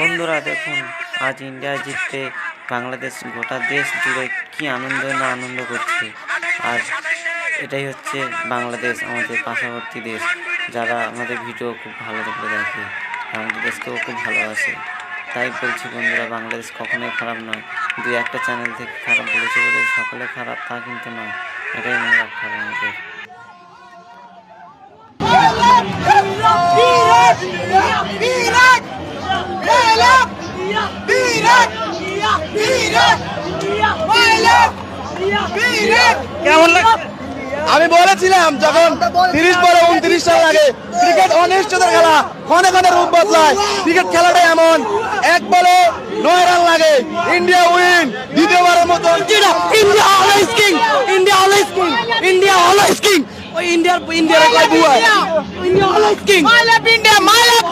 বন্ধুরা দেখুন, আজ ইন্ডিয়া জিততে বাংলাদেশ গোটা দেশ জুড়ে কি আনন্দ না আনন্দ করছে। আর এটাই হচ্ছে বাংলাদেশ, আমাদের পার্শ্ববর্তী দেশ, যারা আমাদের ভিডিও খুব ভালো করে দেখে, আমাদের দেশকেও খুব ভালোবাসে। তাই বলছি বন্ধুরা, বাংলাদেশ কখনোই খারাপ নয়। দুই একটা চ্যানেল থেকে খারাপ বলেছে বলে সকলে খারাপ, তা কিন্তু নয়। এটাই মনে কেমন লাগছে আমি বলেছিলাম যখন তিরিশ বলে উনত্রিশ সাল লাগে ক্রিকেট অনিশ্চিতের খেলা ক্ষণে ক্ষণে রূপ বদলায়। ক্রিকেট খেলাটা এমন এক বলে নয় রান লাগে। ইন্ডিয়া উইন দ্বিতীয়বারের মতো। India always king India always king India always king ওই ইন্ডিয়ার ইন্ডিয়ার কয় বুয়া? India always king my love India my love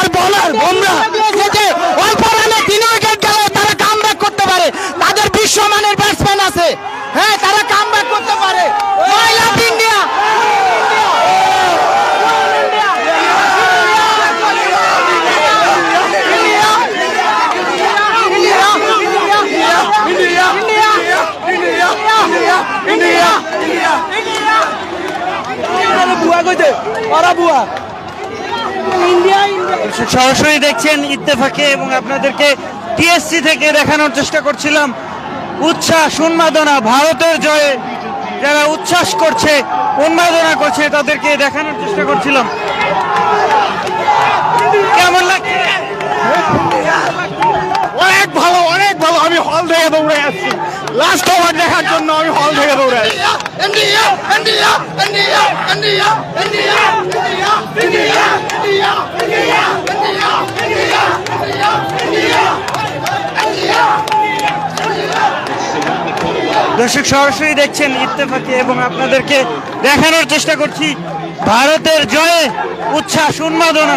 আর বলার বুমরা যে অল্প রানে তিন উইকেট গেলে তারা কামব্যাক করতে পারে তাদের বিশ্বমানের ব্যাটসম্যান আছে হ্যাঁ তারা কামব্যাক করতে পারে মাই লাভ ইন্ডিয়া বুয়া কইতে ওরা বুয়া ইন্ডিয়া ইন্ডিয়া সরাসরি দেখছেন ইত্তেফাকে এবং আপনাদেরকে টিএসসি থেকে দেখানোর চেষ্টা করছিলাম। উচ্ছ্বাস উন্মাদনা ভারতের জয়ে যারা উচ্ছ্বাস করছে উন্মাদনা করছে তাদেরকে দেখানোর চেষ্টা করছিলাম। কেমন লাগছে? অনেক ভালো অনেক ভালো। আমি হল থেকে দৌড়ে আসছি। লাস্ট ওভার দেখার জন্য আমি হল থেকে দৌড়ে আসছি। India India India India India India India India India India India দর্শক সরাসরি দেখছেন ইত্তেফাকে এবং আপনাদেরকে দেখানোর চেষ্টা করছি। ভারতের জয়ে উচ্ছ্বাস উন্মাদনা।